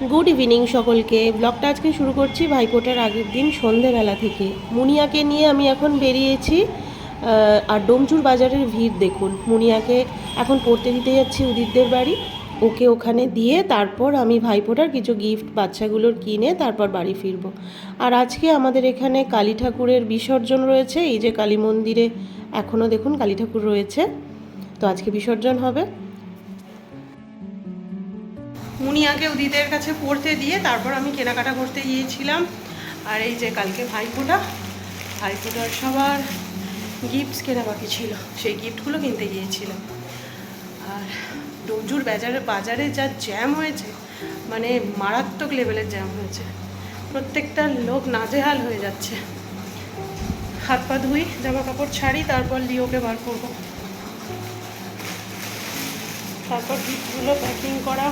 Good evening সকলকে। ব্লগটা আজকে শুরু করছি ভাইফোঁটার আগের দিন সন্ধেবেলা থেকে। মুনিয়াকে নিয়ে আমি এখন বেরিয়েছি আর ডোমচুর বাজারের ভিড় দেখুন। মুনিয়াকে এখন পড়তে দিতে যাচ্ছি উদিতদের বাড়ি। ওকে ওখানে দিয়ে তারপর আমি ভাইফোঁটার কিছু গিফট বাচ্চাগুলোর কিনে তারপর বাড়ি ফিরবো। আর আজকে আমাদের এখানে কালী ঠাকুরের বিসর্জন রয়েছে। এই যে কালী মন্দিরে এখনও দেখুন কালী ঠাকুর রয়েছে। তো আজকে বিসর্জন হবে। মুনিয়াকে উদিতের কাছে পড়তে দিয়ে তারপর আমি কেনাকাটা করতে গিয়েছিলাম। আর এই যে কালকে ভাইফোঁটা, ভাইফোঁটার সবার গিফটস কেনা বাকি ছিল, সেই গিফটগুলো কিনতে গিয়েছিলাম। আর ডোজুর বাজারে বাজারে যা জ্যাম হয়েছে মানে মারাত্মক লেভেলের জ্যাম হয়েছে। প্রত্যেকটা লোক নাজেহাল হয়ে যাচ্ছে। হাত পা ধুই জামা কাপড় ছাড়ি, তারপর লিওকে বার করব। তারপর গিফটগুলো প্যাকিং করা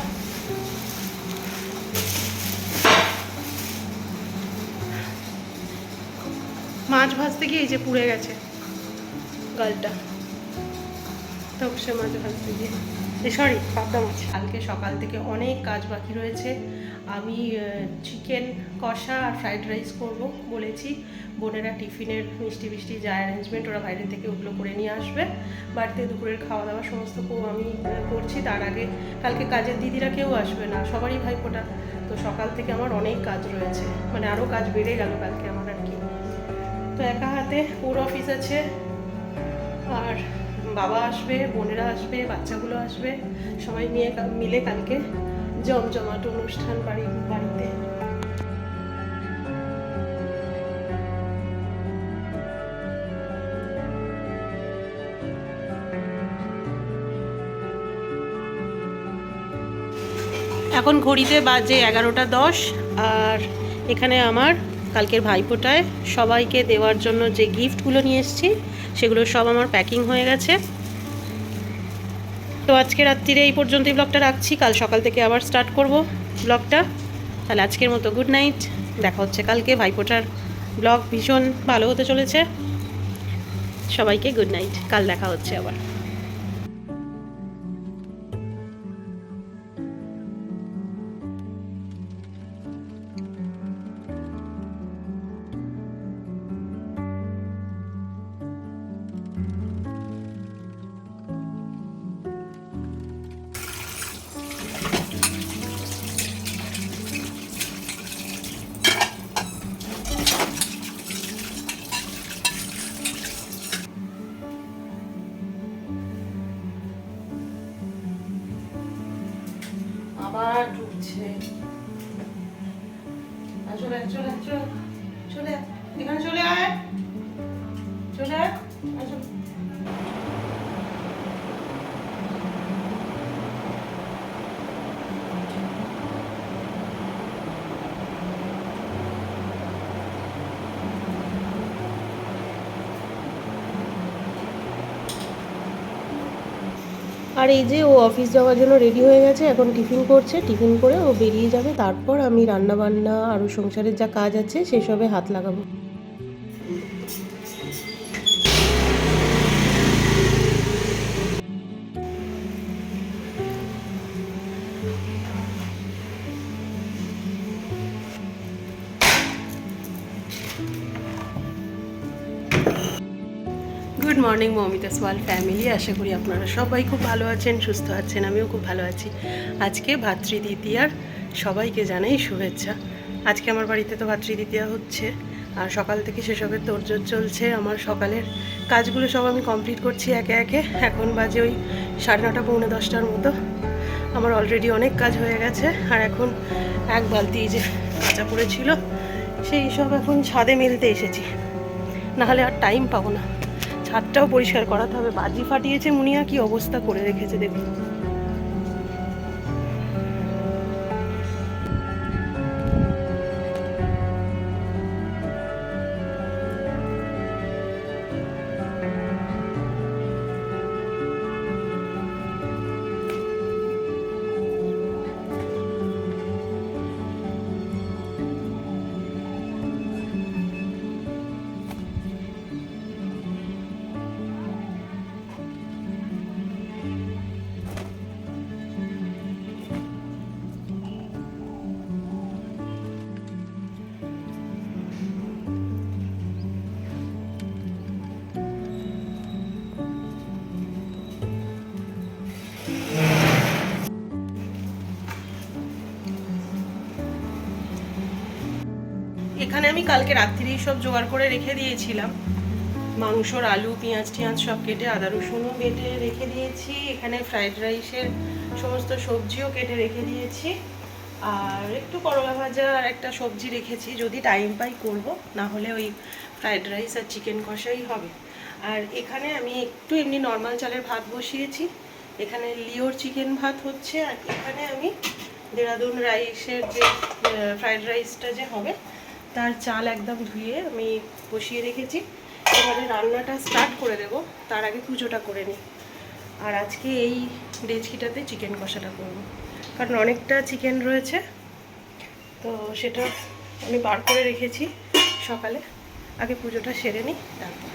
ভাজতে গিয়ে এই যে পুড়ে গেছে গালটা। তপসে মাছ ভাজতে গিয়ে। সরি পাবদা মাছ। কালকে সকাল থেকে অনেক কাজ বাকি রয়েছে। আমি চিকেন কষা আর ফ্রাইড রাইস করব বলেছি। বোনেরা টিফিনের মিষ্টি মিষ্টি যা অ্যারেঞ্জমেন্ট ওরা বাইরে থেকে ওগুলো করে নিয়ে আসবে। বাড়িতে দুপুরের খাওয়া দাওয়া সমস্ত আমি করছি। তার আগে কালকে কাজের দিদিরা কেউ আসবে না, সবারই ভাইফোঁটা। তো সকাল থেকে আমার অনেক কাজ রয়েছে। মানে আরও কাজ বেড়ে গেল কালকে আমার। তো একা হাতে পুরো অফিস আছে। আর বাবা আসবে, বোনেরা আসবে, বাচ্চাগুলো আসবে। সবাই নিয়ে মিলে কালকে জমজমাট অনুষ্ঠান বাড়ি বাড়িতে। এখন ঘড়িতে বাজে এগারোটা দশ, আর এখানে আমার কালকের ভাইফোঁটায় সবাইকে দেওয়ার জন্য যে গিফটগুলো নিয়ে এসেছি, সেগুলো সব আমার প্যাকিং হয়ে গেছে। তো আজকে রাত্রিরে এই পর্যন্তই ব্লগটা রাখছি। কাল সকাল থেকে আবার স্টার্ট করব ব্লগটা। তাহলে আজকের মতো গুড নাইট দেখা হচ্ছে কালকে। ভাইফোঁটার ব্লগ ভীষণ ভালো হতে চলেছে। সবাইকে গুড নাইট কাল দেখা হচ্ছে আবার। আবার ঢুকছে। চলে চলে চলে চলে এখানে চলে আয়। চলে আয়, আর এই যে ও অফিস যাওয়ার জন্য রেডি হয়ে গেছে, এখন টিফিন করছে টিফিন করে ও বেরিয়ে যাবে। তারপর আমি রান্না বান্না আরও সংসারের যা কাজ আছে, সেসবে হাত লাগাবো। মর্নিং মমিতা সোয়াল ফ্যামিলি। আশা করি আপনারা সবাই খুব ভালো আছেন, সুস্থ আছেন, আমিও খুব ভালো আছি। আজকে ভাতৃদ্বিতীয়ার সবাইকে জানাই শুভেচ্ছা। আজকে আমার বাড়িতে তো ভাতৃ ভাতৃদ্বিতীয়া হচ্ছে। আর সকাল থেকে সেসবের তোড়জোড় চলছে। আমার সকালের কাজগুলো সব আমি কমপ্লিট করছি একে একে। এখন বাজে ওই সাড়ে নটা, পৌনে দশটার মতো। আমার অলরেডি অনেক কাজ হয়ে গেছে। আর এখন এক বালতি যে কাঁচা পড়েছিল, সেই সব এখন ছাদে মেলতে এসেছি। নাহলে আর টাইম পাবো না। ছাদটাও পরিষ্কার করাতে হবে। বাজি ফাটিয়েছে মুনিয়া কি অবস্থা করে রেখেছে দেখুন। আমি কালকে রাত্রিরেই সব জোগাড় করে রেখে দিয়েছিলাম। মাংসর আলু, পেঁয়াজ টিয়াজ সব কেটে, আদা রসুনও কেটে রেখে দিয়েছি। এখানে ফ্রাইড রাইসের সমস্ত সবজিও কেটে রেখে দিয়েছি। আর একটু করলা ভাজা একটা সবজি রেখেছি, যদি টাইম পাই করব। না হলে ওই ফ্রাইড রাইস আর চিকেন কষাই হবে। আর এখানে আমি একটু এমনি নর্মাল চালের ভাত বসিয়েছি। এখানে লিওর চিকেন ভাত হচ্ছে। আর এখানে আমি দেরাদুন রাইসের যে ফ্রাইড রাইসটা যে হবে তার চাল একদম ধুয়ে আমি বসিয়ে রেখেছি। এবারে রান্নাটা স্টার্ট করে দেব। তার আগে পুজোটা করে নিই। আর আজকে এই ডেচকিটাতে চিকেন কষাটা করব। কারণ অনেকটা চিকেন রয়েছে। তো সেটা আমি বার করে রেখেছি সকালে। আগে পুজোটা সেরে নিই, তারপর।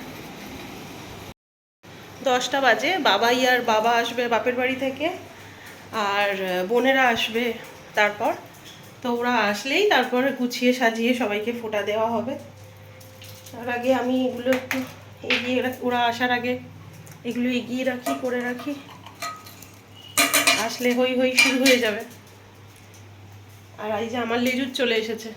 দশটা বাজে। বাবাই আর বাবা আসবে বাপের বাড়ি থেকে। আর বোনেরা আসবে তারপর। তো ওরা আসলেই তারপরে গুছিয়ে সাজিয়ে সবাইকে ফোটা দেওয়া হবে। তার আগে আমি এগুলো একটু এগিয়ে ওরা আসার আগে এগুলো এগিয়ে রাখি, করে রাখি। আসলে হই হই শুরু হয়ে যাবে। আর এই যে আমার লেজুর চলে এসেছে।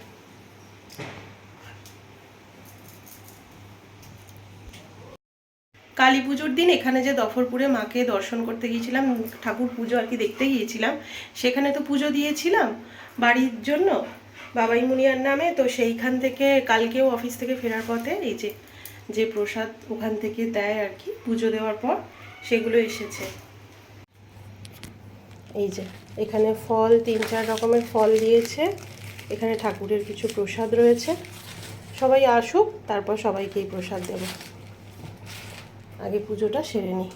কালী পুজোর দিন এখানে যে দফরপুরে মাকে দর্শন করতে গিয়েছিলাম, ঠাকুর পুজো আর কি দেখতে গিয়েছিলাম, সেখানে তো পুজো দিয়েছিলাম বাড়ির জন্য, বাবাই মুনিয়ার নামে, তো সেইখান থেকে কালকেও অফিস থেকে ফেরার পথে এই যে যে প্রসাদ ওখান থেকে দেয় আর কি, পুজো দেওয়ার পর সেগুলো এসেছে। এই যে, এখানে ফল, তিন চার রকমের ফল দিয়েছে, এখানে ঠাকুরের কিছু প্রসাদ রয়েছে। সবাই আসুক, তারপর সবাইকেই প্রসাদ দেবো। আগে পুজোটা সেরে নিই।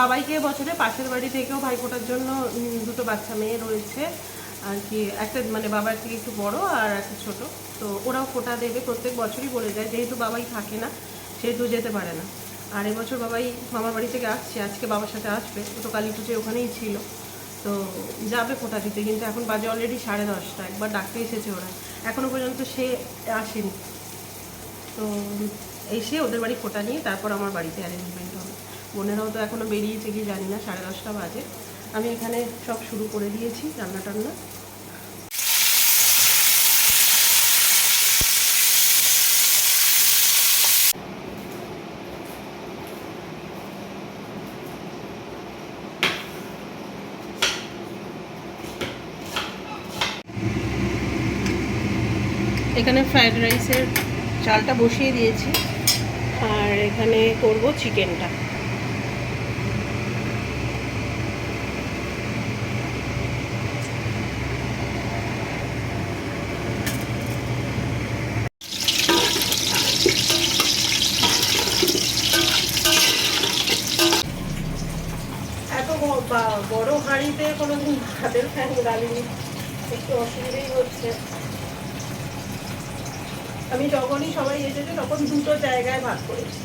বাবাইকে বছরে পাশের বাড়ি থেকেও ভাইফোঁটার জন্য দুটো বাচ্চা মেয়ে রয়েছে। আর কি, একটা মানে বাবার থেকে একটু বড় আর একটা ছোট। তো ওরাও ফোঁটা দেবে, প্রত্যেক বছরই বলে যায়, যেহেতু বাবাই থাকে না, সেহেতু যেতে পারে না। আর এবছর বাবাই মামার বাড়ি থেকে আসছে, আজকে বাবার সাথে আসবে। তো কালী পুজো ওখানেই ছিল। তো যাবে ফোঁটা দিতে, কিন্তু এখন বাজে অলরেডি সাড়ে দশটা, একবার ডাকতে এসেছে ওরা। এখনও পর্যন্ত সে আসেনি। তো এসে ওদের বাড়ি ফোটা নিয়ে তারপর আমার বাড়িতে অ্যারেঞ্জমেন্ট বোনেরাও তো এখনও বেরিয়েছে, কি জানি না, সাড়ে দশটা বাজে। আমি এখানে সব শুরু করে দিয়েছি, রান্না টান্না। এখানে ফ্রায়েড রাইসের চালটা বসিয়ে দিয়েছি, আর এখানে করব চিকেনটা। বড় হাঁড়িতে কোনোদিন ভাতের ফ্যান গালিনি একটু অসুবিধেই হচ্ছে। আমি যখনই সবাই এসেছে তখন দুটো জায়গায় ভাগ করেছি।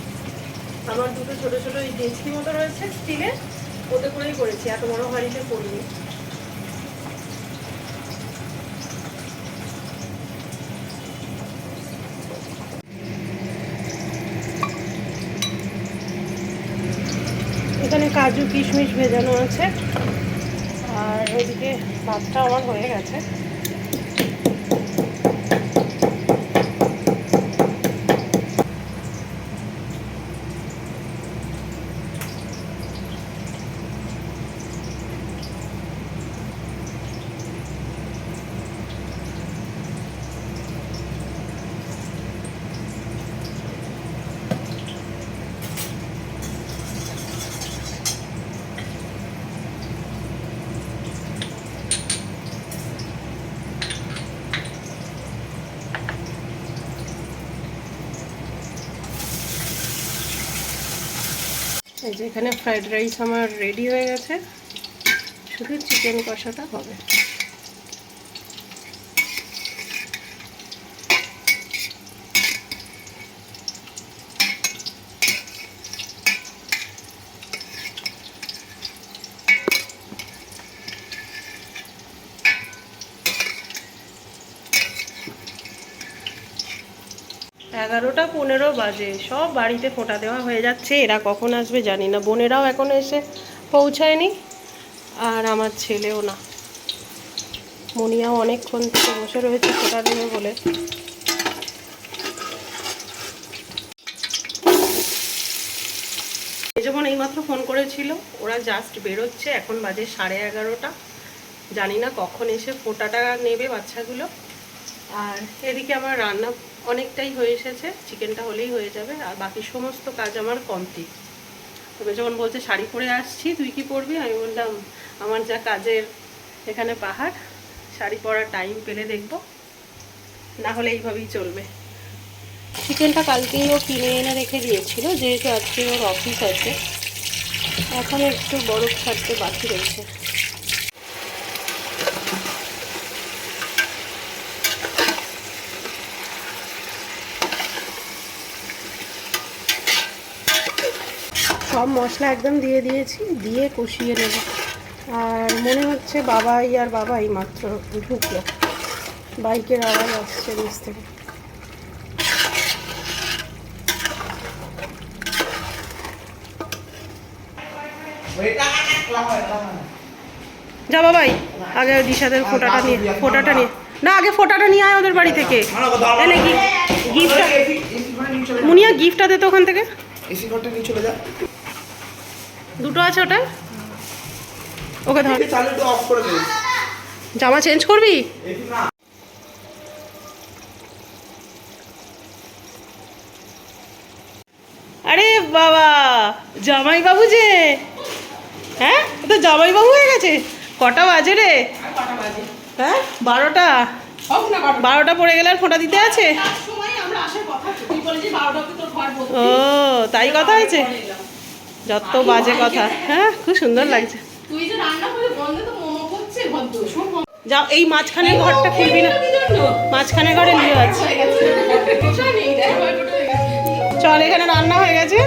আমার দুটো ছোট ছোট ওই ডেচকি মতো রয়েছে স্টিলের ওতে করেই করেছি, এত বড় হাঁড়িতে করিনি এখানে কাজু কিশমিশ ভেজানো আছে। আর ওইদিকে ভাতটা আমার হয়ে গেছে। এই যে এখানে ফ্রাইড রাইস আমার রেডি হয়ে গেছে। শুধু চিকেন কষাটা হবে এগারোটা পনেরো বাজে, সব বাড়িতে ফোঁটা দেওয়া হয়ে যাচ্ছে, এরা কখন আসবে জানি না। বোনেরাও এখন এসে পৌঁছায়নি, আর আমার ছেলেও না। মনিয়াও অনেকক্ষণ থেকে বসে রয়েছে ফোঁটা দেবে বলে। যখন এইমাত্র ফোন করেছিল, ওরা জাস্ট বেরোচ্ছে, এখন বাজে সাড়ে এগারোটা। জানি না কখন এসে ফোঁটাটা নেবে বাচ্চাগুলো। আর এদিকে আমার রান্না অনেকটাই হয়ে এসেছে, চিকেনটা হলেই হয়ে যাবে, আর বাকি সমস্ত কাজ আমার কমপ্লিট তবে যখন বলছে শাড়ি পরে আসছি, তুই কি পরবি? আমি বললাম, আমার যা কাজের এখানে পাহাড়, শাড়ি পরার টাইম পেলে দেখব। না হলে এইভাবেই চলবে। চিকেনটা কালকেই ও কিনে এনে রেখে দিয়েছিল, যেহেতু আজকে ওর অফিস আছে। এখন একটু বরফ ছাড়তে বাকি রয়েছে। সব মশলা একদম দিয়ে দিয়েছি দিয়ে কষিয়ে নেব। আর মনে হচ্ছে বাবাই আর বাবাই মাত্র ঢুকলো। বাইকের আওয়াজ আসছে নিচ থেকে। যা বাবাই আগে দিশাদের ফোটাটা নিয়ে ফোটাটা নিয়ে। না আগে ফোটাটা নিয়ে আয় ওদের বাড়ি থেকে। এনে গিফটটা মুনিয়া গিফটটা দে তো ওখান থেকে। এসি ঘরটা নিয়ে চলে যা। দুটো আছে ওটা? ওকে ধর। চালু একটু অফ করে দে। জামা চেঞ্জ করবি? আরে বাবা জামাই বাবু যে। হ্যাঁ? ও তো জামাই বাবু হয়ে গেছে। কটা বাজে রে? হ্যাঁ? বারোটা। বারোটা। পড়ে গেলে আর ফোঁটা দিতে আছে? ও তাই কথা হয়েছে? যত বাজে কথা। হ্যাঁ খুব সুন্দর লাগছে। তুই যে রান্না করে বন্ধে তো মোমো করছে যাও এই মাঝখানের ঘরটা খুলবি না। মাঝখানে ঘরে নিয়ে আছে চল এখানে রান্না হয়ে গেছে।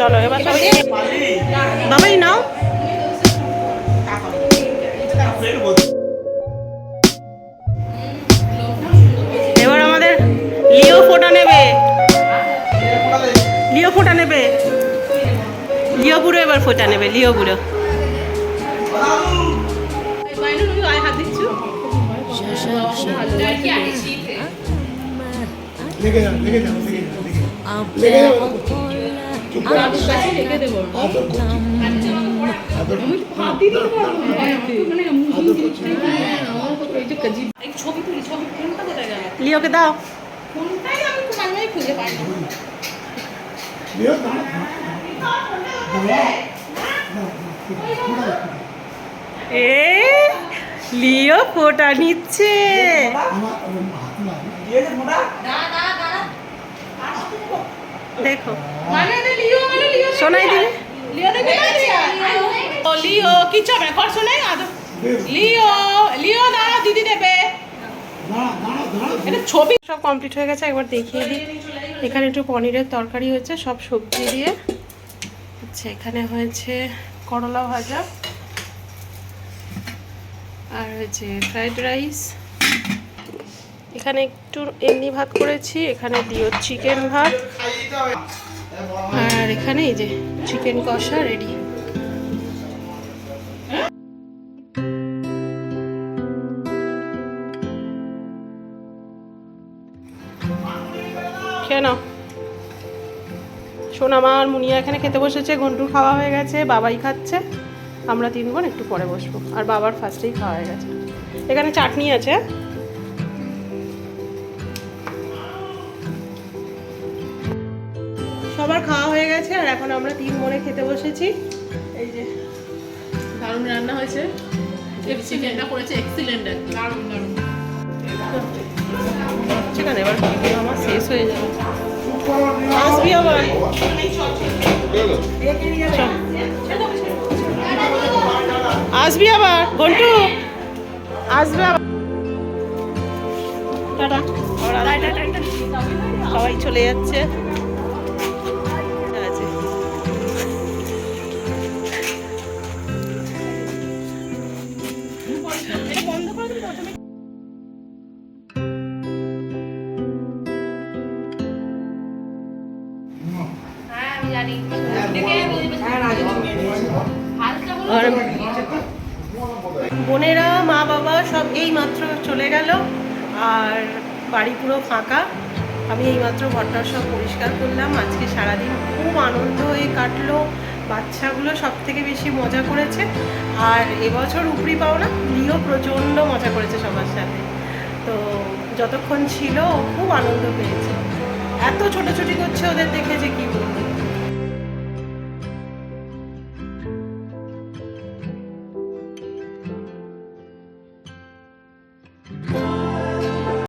চলো এবার সবাই বাবাই নাও। এবার আমাদের লিও ফোটা নেবে। লিও ফোটা নেবে। লিও এবার ফোটা নেবে লিও লেগে যাও লেগে যাও লেগে যাও লেগে যাও লিওকে দাও। এ লিও ফোঁটা নিচ্ছে আমার হাত না দিয়েছে মোটা দেখো। মানে লিও মানে লিও শোনাই দিবে? লিও দেখে লিও হবে না কর শোনাই? লিও লিও দাঁড়া দিদি দেবে। এটা ছবি সব কমপ্লিট হয়ে গেছে একবার দেখিয়ে দিই। এখানে একটু পনিরের তরকারি হয়েছে সব সবজি দিয়ে। আচ্ছা এখানে হয়েছে করলা ভাজা। আর হয়েছে ফ্রাইড রাইস এখানে একটু এমনি ভাত করেছি, এখানে দিও চিকেন ভাত। আর এখানে এই যে চিকেন কষা রেডি। কেন শোন, আমার মুনিয়া এখানে খেতে বসেছে, ঘন্টুর খাওয়া হয়ে গেছে, বাবাই খাচ্ছে। আমরা তিন বোন একটু পরে বসবো। আর বাবার ফার্স্টেই খাওয়া হয়ে গেছে। এখানে চাটনি আছে আর এখন আমরা তিন বোনে খেতে বসেছি। এই যে দারুণ রান্না হয়েছে। চিকেনটা করেছে এক্সিলেন্ট একদম দারুণ দারুণ। সেখানে এবার আমার শেষ হয়ে যাবে। আসবি আবার। আসবি আবার ঘন্টু? আসবে আবার। টাটা। সবাই চলে যাচ্ছে। বোনেরা, মা বাবা সব এই মাত্র চলে গেল আর বাড়ি পুরো ফাঁকা। আমি এইমাত্র ঘরটা সব পরিষ্কার করলাম। আজকে সারাদিন খুব আনন্দ হয়ে কাটলো। বাচ্চাগুলো সব থেকে বেশি মজা করেছে। আর এবছর উপরি পাওনা লিও প্রচণ্ড মজা করেছে সবার সাথে। তো যতক্ষণ ছিল খুব আনন্দ পেয়েছে। এত ছোটাছুটি করছে ওদের দেখে যে কি বলব।